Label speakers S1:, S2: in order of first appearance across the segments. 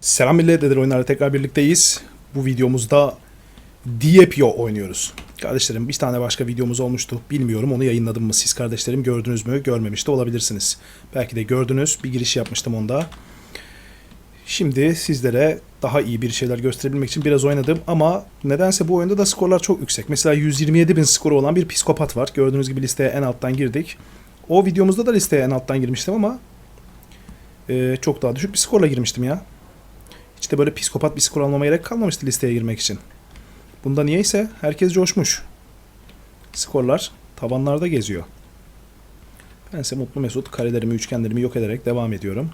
S1: Selam millet, Dedir oyunlarla tekrar birlikteyiz. Bu videomuzda Diepio oynuyoruz. Kardeşlerim bir tane başka videomuz olmuştu. Bilmiyorum onu yayınladım mı siz kardeşlerim gördünüz mü? Görmemiş de olabilirsiniz. Belki de gördünüz. Bir giriş yapmıştım onda. Şimdi sizlere daha iyi bir şeyler gösterebilmek için biraz oynadım ama nedense bu oyunda da skorlar çok yüksek. Mesela 127 bin skoru olan bir psikopat var. Gördüğünüz gibi listeye en alttan girdik. O videomuzda da listeye en alttan girmiştim ama e, çok daha düşük bir skorla girmiştim ya. Hiç böyle psikopat bir skor almama gerek kalmamıştı listeye girmek için. Bunda niyeyse herkes coşmuş. Skorlar tavanlarda geziyor. Bense mutlu mesut karelerimi, üçgenlerimi yok ederek devam ediyorum.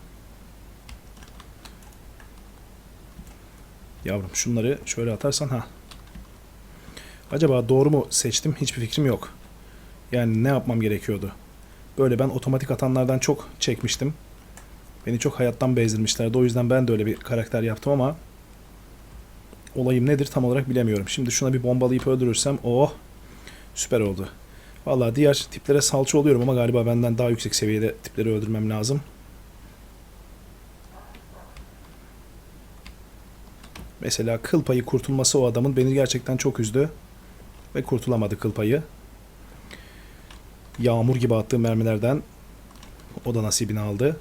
S1: Yavrum şunları şöyle atarsan ha. Acaba doğru mu seçtim? Hiçbir fikrim yok. Yani ne yapmam gerekiyordu? Böyle ben otomatik atanlardan çok çekmiştim. Beni çok hayattan bezdirmişlerdi. O yüzden ben de öyle bir karakter yaptım ama olayım nedir tam olarak bilemiyorum. Şimdi şuna bir bombalayıp öldürürsem oh süper oldu. Vallahi diğer tiplere salça oluyorum ama galiba benden daha yüksek seviyede tipleri öldürmem lazım. Mesela kıl payı kurtulması o adamın beni gerçekten çok üzdü. Ve kurtulamadı kıl payı. Yağmur gibi attığım mermilerden o da nasibini aldı.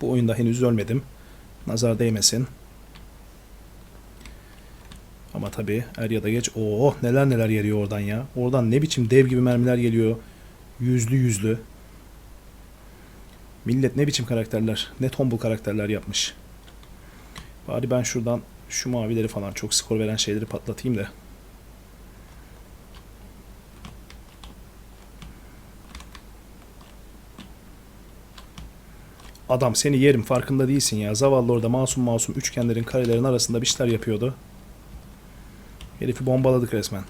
S1: Bu oyunda henüz ölmedim. Nazar değmesin. Ama tabii er ya da geç. Oo neler neler geliyor oradan ya. Oradan ne biçim dev gibi mermiler geliyor. Yüzlü yüzlü. Millet ne biçim karakterler. Ne tombul karakterler yapmış. Bari ben şuradan şu mavileri falan çok skor veren şeyleri patlatayım da. Adam seni yerim farkında değilsin ya. Zavallı orada masum masum üçgenlerin karelerin arasında bir şeyler yapıyordu. Herifi bombaladık resmen.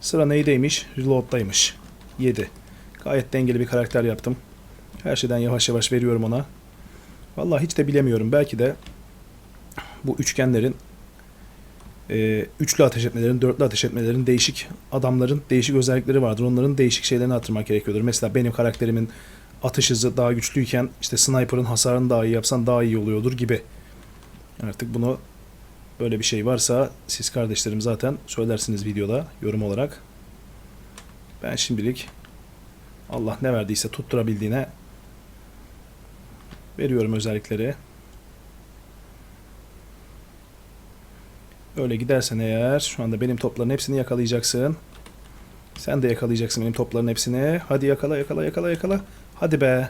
S1: Sıra neydeymiş? Reload'daymış. 7. Gayet dengeli bir karakter yaptım. Her şeyden yavaş yavaş veriyorum ona. Vallahi hiç de bilemiyorum. Belki de bu üçgenlerin e, üçlü ateş etmelerin, dörtlü ateş etmelerin değişik adamların değişik özellikleri vardır. Onların değişik şeylerini hatırlamak gerekiyordur. Mesela benim karakterimin atış hızı daha güçlüyken işte sniper'ın hasarını daha iyi yapsan daha iyi oluyordur gibi. Artık bunu böyle bir şey varsa siz kardeşlerim zaten söylersiniz videoda yorum olarak. Ben şimdilik Allah ne verdiyse tutturabildiğine veriyorum özellikleri. Öyle gidersen eğer şu anda benim topların hepsini yakalayacaksın. Sen de yakalayacaksın benim topların hepsini. Hadi yakala yakala yakala yakala. Hadi be.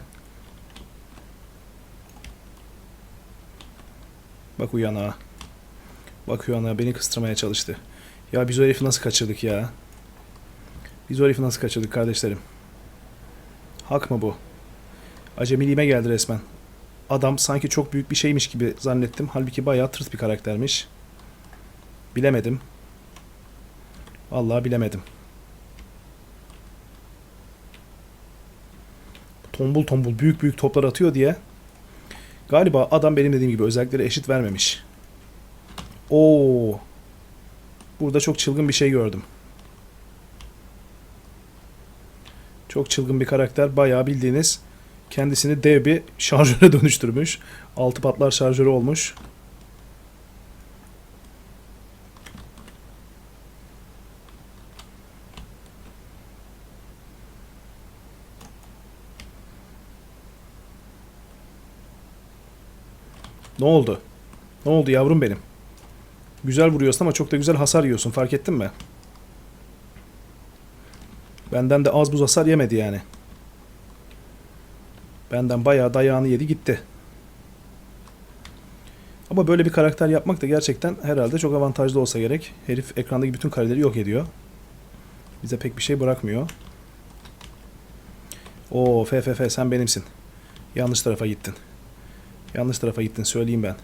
S1: Bak uyana. Bak uyana beni kıstırmaya çalıştı. Ya biz o herifi nasıl kaçırdık ya? Biz o herifi nasıl kaçırdık kardeşlerim? Hak mı bu? Acemiliğime geldi resmen. Adam sanki çok büyük bir şeymiş gibi zannettim. Halbuki bayağı tırt bir karaktermiş. Bilemedim. Vallahi bilemedim. Tombul tombul büyük büyük toplar atıyor diye galiba adam benim dediğim gibi özellikleri eşit vermemiş. Oo. Burada çok çılgın bir şey gördüm. Çok çılgın bir karakter. Bayağı bildiğiniz kendisini dev bir şarjöre dönüştürmüş. Altı patlar şarjörü olmuş. Ne oldu? Ne oldu yavrum benim? Güzel vuruyorsun ama çok da güzel hasar yiyorsun fark ettin mi? Benden de az buz hasar yemedi yani. Benden bayağı dayağını yedi gitti. Ama böyle bir karakter yapmak da gerçekten herhalde çok avantajlı olsa gerek. Herif ekrandaki bütün kareleri yok ediyor. Bize pek bir şey bırakmıyor. Oo FFF sen benimsin. Yanlış tarafa gittin. Yanlış tarafa gittin söyleyeyim ben.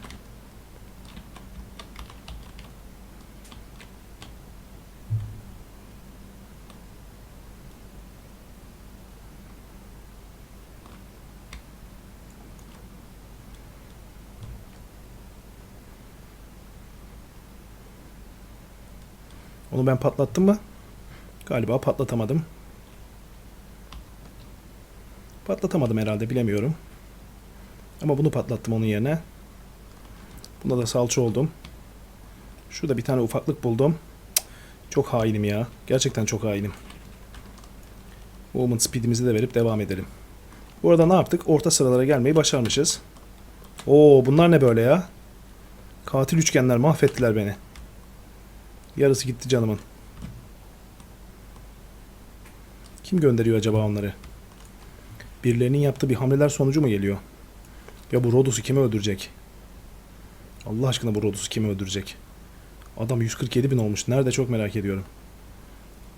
S1: Onu ben patlattım mı? Galiba patlatamadım. Patlatamadım herhalde bilemiyorum. Ama bunu patlattım onun yerine. Bunda da salça oldum. Şurada bir tane ufaklık buldum. Çok hainim ya. Gerçekten çok hainim. Movement speed'imizi de verip devam edelim. Bu arada ne yaptık? Orta sıralara gelmeyi başarmışız. Oo bunlar ne böyle ya? Katil üçgenler mahvettiler beni. Yarısı gitti canımın. Kim gönderiyor acaba onları? Birilerinin yaptığı bir hamleler sonucu mu geliyor? Ya bu Rodos'u kimi öldürecek? Allah aşkına bu Rodos'u kimi öldürecek? Adam 147 bin olmuş. Nerede çok merak ediyorum.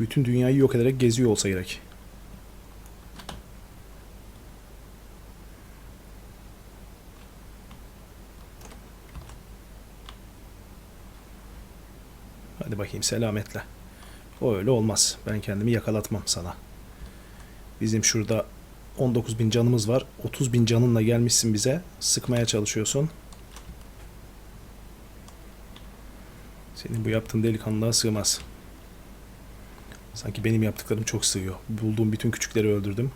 S1: Bütün dünyayı yok ederek geziyor olsa gerek. Hadi bakayım selametle. O öyle olmaz. Ben kendimi yakalatmam sana. Bizim şurada 19 bin canımız var. 30 bin canınla gelmişsin bize. Sıkmaya çalışıyorsun. Senin bu yaptığın delikanlılığa sığmaz. Sanki benim yaptıklarım çok sığıyor. Bulduğum bütün küçükleri öldürdüm.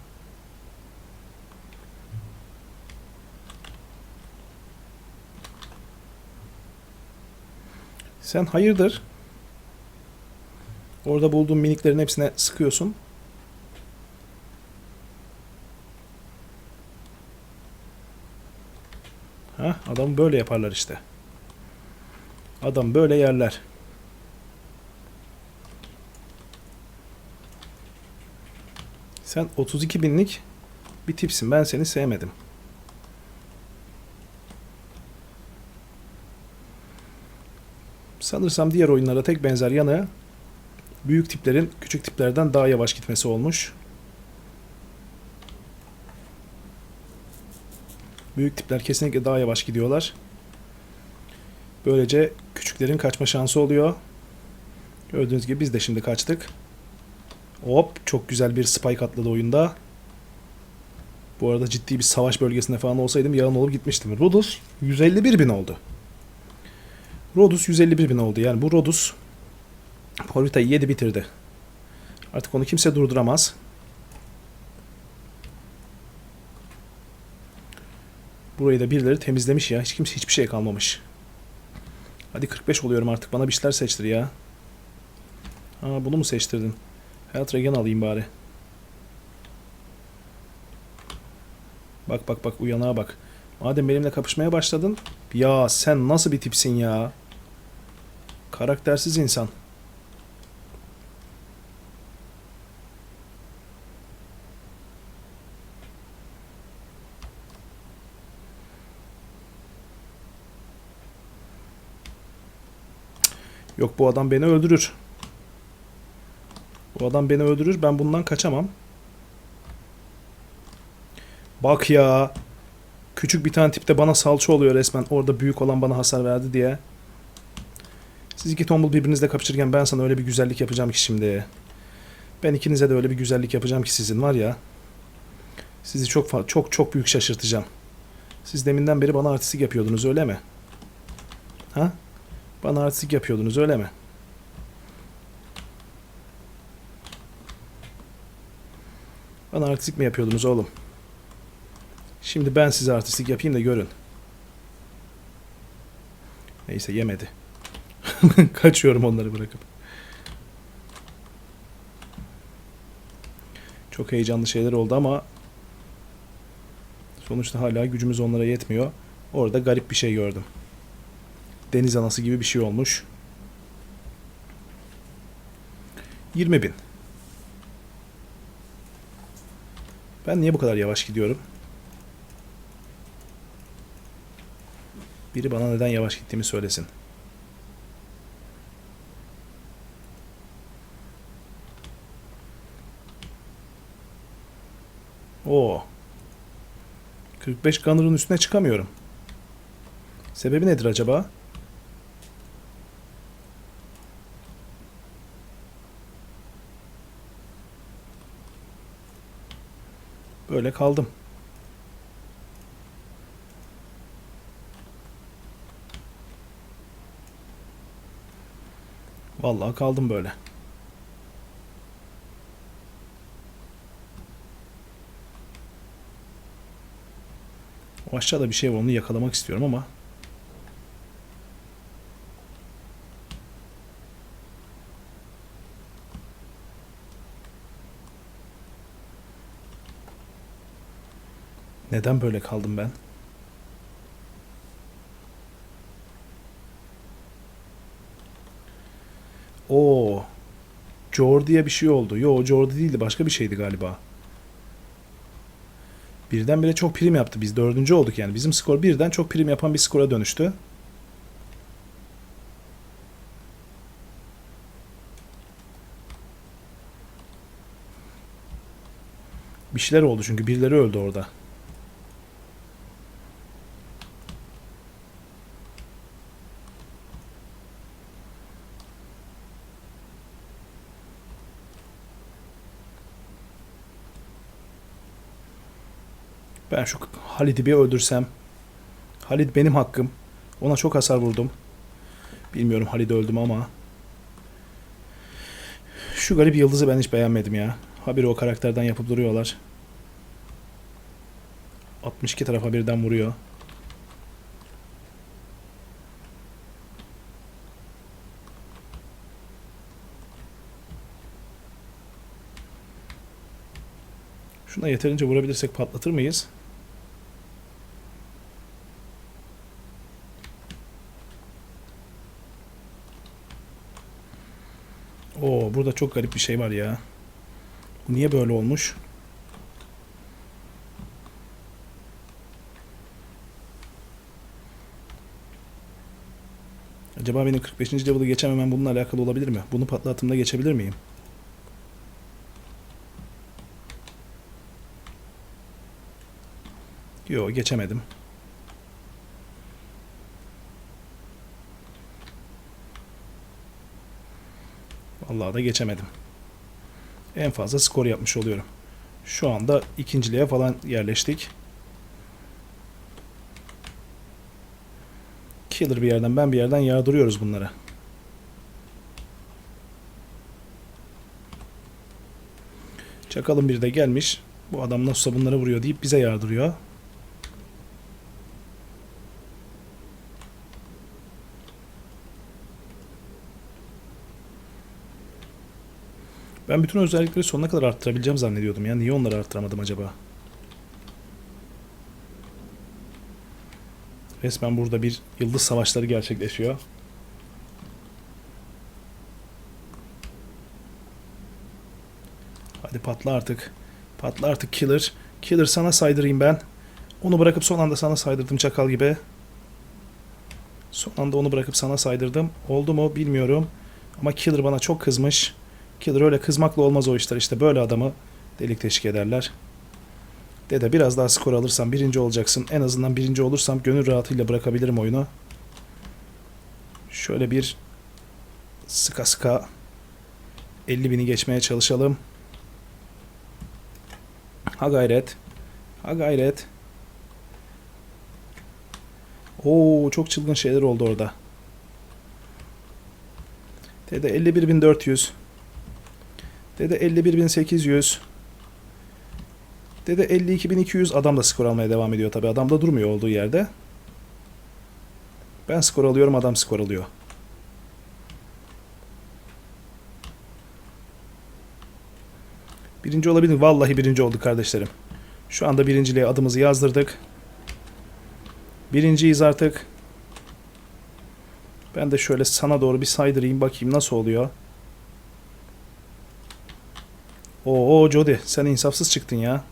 S1: Sen hayırdır? Orada bulduğun miniklerin hepsine sıkıyorsun. Ha, adam böyle yaparlar işte. Adam böyle yerler. Sen 32 binlik bir tipsin. Ben seni sevmedim. Sanırsam diğer oyunlara tek benzer yanı büyük tiplerin küçük tiplerden daha yavaş gitmesi olmuş. Büyük tipler kesinlikle daha yavaş gidiyorlar. Böylece küçüklerin kaçma şansı oluyor. Gördüğünüz gibi biz de şimdi kaçtık. Hop çok güzel bir spike atladı oyunda. Bu arada ciddi bir savaş bölgesinde falan olsaydım yalan olup gitmiştim. Rodus 151 bin oldu. Rodus 151 bin oldu. Yani bu Rodus haritayı yedi bitirdi. Artık onu kimse durduramaz. Burayı da birileri temizlemiş ya. Hiç kimse hiçbir şey kalmamış. Hadi 45 oluyorum artık. Bana bir şeyler seçtir ya. Aa bunu mu seçtirdin? Hayat regen alayım bari. Bak bak bak uyanığa bak. Madem benimle kapışmaya başladın. Ya sen nasıl bir tipsin ya? Karaktersiz insan. Yok bu adam beni öldürür. Bu adam beni öldürür. Ben bundan kaçamam. Bak ya. Küçük bir tane tipte bana salça oluyor resmen. Orada büyük olan bana hasar verdi diye. Siz iki tombul birbirinizle kapışırken ben sana öyle bir güzellik yapacağım ki şimdi. Ben ikinize de öyle bir güzellik yapacağım ki sizin var ya. Sizi çok çok çok büyük şaşırtacağım. Siz deminden beri bana artistik yapıyordunuz öyle mi? Ha? Bana artistik yapıyordunuz öyle mi? Bana artistik mi yapıyordunuz oğlum? Şimdi ben size artistik yapayım da görün. Neyse yemedi. Kaçıyorum onları bırakıp. Çok heyecanlı şeyler oldu ama sonuçta hala gücümüz onlara yetmiyor. Orada garip bir şey gördüm. Deniz anası gibi bir şey olmuş. 20 bin. Ben niye bu kadar yavaş gidiyorum? Biri bana neden yavaş gittiğimi söylesin. Oo. 45 Gunner'ın üstüne çıkamıyorum. Sebebi nedir acaba? Böyle kaldım. Vallahi kaldım böyle. O aşağıda bir şey var onu yakalamak istiyorum ama Neden böyle kaldım ben? Oo. Jor diye bir şey oldu. Yo Jor değildi başka bir şeydi galiba. Birdenbire çok prim yaptı. Biz dördüncü olduk yani. Bizim skor birden çok prim yapan bir skora dönüştü. Bir şeyler oldu çünkü birileri öldü orada. Ben şu Halid'i bir öldürsem. Halid benim hakkım. Ona çok hasar vurdum. Bilmiyorum Halid öldüm ama. Şu garip yıldızı ben hiç beğenmedim ya. Habire o karakterden yapıp duruyorlar. 62 tarafa birden vuruyor. Şuna yeterince vurabilirsek patlatır mıyız? Oo, burada çok garip bir şey var ya. Bu niye böyle olmuş? Acaba benim 45. level'ı geçememem bununla alakalı olabilir mi? Bunu patlattığımda geçebilir miyim? Yo geçemedim. Vallahi da geçemedim. En fazla skor yapmış oluyorum. Şu anda ikinciliğe falan yerleştik. Killer bir yerden ben bir yerden yağdırıyoruz bunlara. Çakalın biri de gelmiş. Bu adam nasılsa bunlara vuruyor deyip bize yardırıyor. Ben bütün özellikleri sonuna kadar arttırabileceğim zannediyordum ya. Niye onları arttıramadım acaba? Resmen burada bir yıldız savaşları gerçekleşiyor. Hadi patla artık. Patla artık Killer. Killer sana saydırayım ben. Onu bırakıp son anda sana saydırdım çakal gibi. Son anda onu bırakıp sana saydırdım. Oldu mu bilmiyorum. Ama Killer bana çok kızmış. Killer öyle kızmakla olmaz o işler. İşte böyle adamı delik teşvik ederler. Dede biraz daha skor alırsam birinci olacaksın. En azından birinci olursam gönül rahatıyla bırakabilirim oyunu. Şöyle bir sıka sıka 50 bini geçmeye çalışalım. Ha gayret. Ha gayret. Oo çok çılgın şeyler oldu orada. Dede 51.400. Dede 51.800. Dede 52.200 adam da skor almaya devam ediyor tabi. Adam da durmuyor olduğu yerde. Ben skor alıyorum adam skor alıyor. Birinci olabilir. Vallahi birinci olduk kardeşlerim. Şu anda birinciliğe adımızı yazdırdık. Birinciyiz artık. Ben de şöyle sana doğru bir saydırayım bakayım nasıl oluyor. Oo Jody sen insafsız çıktın ya.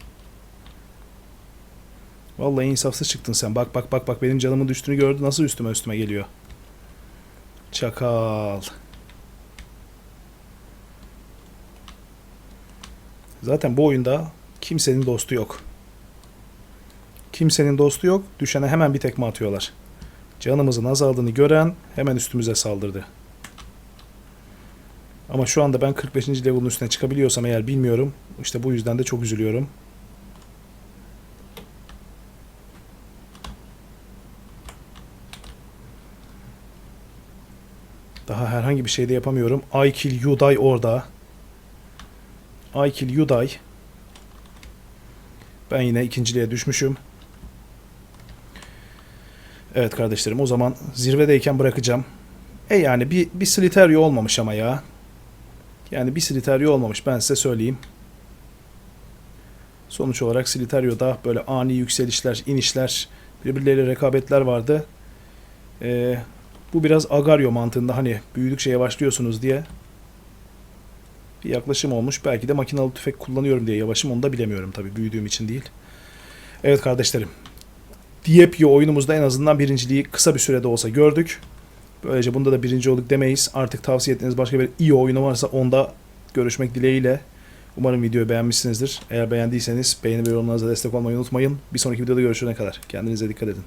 S1: Vallahi insafsız çıktın sen. Bak bak bak bak benim canımın düştüğünü gördü. Nasıl üstüme üstüme geliyor. Çakal. Zaten bu oyunda kimsenin dostu yok. Kimsenin dostu yok. Düşene hemen bir tekme atıyorlar. Canımızın azaldığını gören hemen üstümüze saldırdı. Ama şu anda ben 45. level'ın üstüne çıkabiliyorsam eğer bilmiyorum. İşte bu yüzden de çok üzülüyorum. Daha herhangi bir şey de yapamıyorum. I kill you die orada. I kill you die. Ben yine ikinciliğe düşmüşüm. Evet kardeşlerim o zaman zirvedeyken bırakacağım. E yani bir, bir Sliterio olmamış ama ya. Yani bir Sliterio olmamış ben size söyleyeyim. Sonuç olarak Slitario'da böyle ani yükselişler, inişler, birbirleriyle rekabetler vardı. Ee, bu biraz Agario mantığında hani büyüdükçe yavaşlıyorsunuz diye bir yaklaşım olmuş. Belki de makinalı tüfek kullanıyorum diye yavaşım onu da bilemiyorum tabii büyüdüğüm için değil. Evet kardeşlerim. Diepio oyunumuzda en azından birinciliği kısa bir sürede olsa gördük. Böylece bunda da birinci olduk demeyiz. Artık tavsiye ettiğiniz başka bir iyi oyunu varsa onda görüşmek dileğiyle. Umarım videoyu beğenmişsinizdir. Eğer beğendiyseniz beğeni ve yorumlarınızla destek olmayı unutmayın. Bir sonraki videoda görüşene kadar. Kendinize dikkat edin.